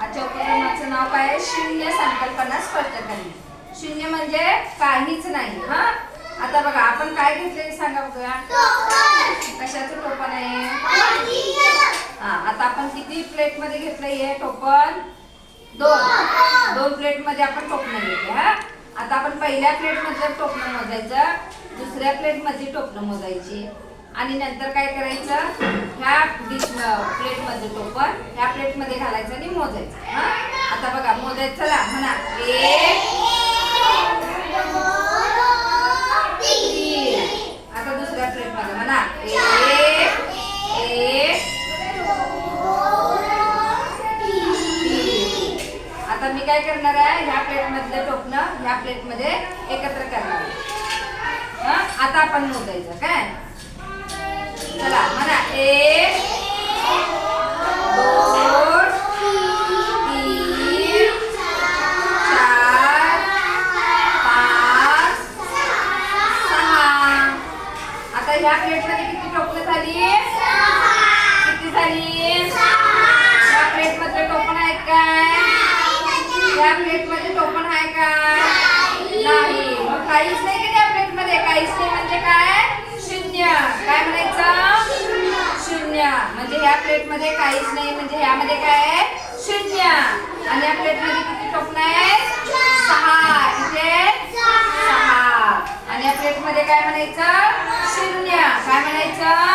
आजच्या उपक्रमाचं नाव काय आहे? शून्य संकल्पना स्पष्ट करणे शून्य म्हणजे काहीच नाही हा? आता बघा आपण काय घेतले सांगा बघूया कशाचं टोपण आहे? हा आता आपण किती प्लेटमध्ये घेतलंय हे टोपण? दोन. दोन प्लेटमध्ये आपण टोपणं घेतले हा? आता आपण पहिल्या प्लेटमध्ये टोपणं मोजायचं दुसऱ्या प्लेटमध्ये टोपणं मोजायची. आणि नंतर काय करायचं? ह्या डिश प्लेटमध्ये टोपण ह्या प्लेटमध्ये घालायचं आणि मोजायचं. आता बघा मोजायचं चला म्हणा. एक तीन. आता दुसऱ्या प्लेटमध्ये म्हणा. एक एक तीन. आता मी काय करणार आहे? ह्या प्लेट मधलं टोपणं ह्या प्लेटमध्ये एकत्र करणार हां? आता आपण मोजायचं काय? चला म्हणा एक दोन तीन चार पाच सहा आता ह्या प्लेटमध्ये किती टोपणं झाली किती झाली ह्या प्लेटमध्ये टोपण आहेत काय ह्या प्लेटमध्ये टोपण आहे का नाही मग काहीच नाही की त्या प्लेटमध्ये काहीच नाही म्हणजे काय शून्य काय म्हणायचं शून्य म्हणजे ह्या प्लेटमध्ये काहीच नाही म्हणजे ह्यामध्ये काय आहे? शून्य. आणि या प्लेटमध्ये किती टोपण आहेत? सहा. इथे सहा. आणि या प्लेटमध्ये काय म्हणायचं? शून्य. काय म्हणायचं?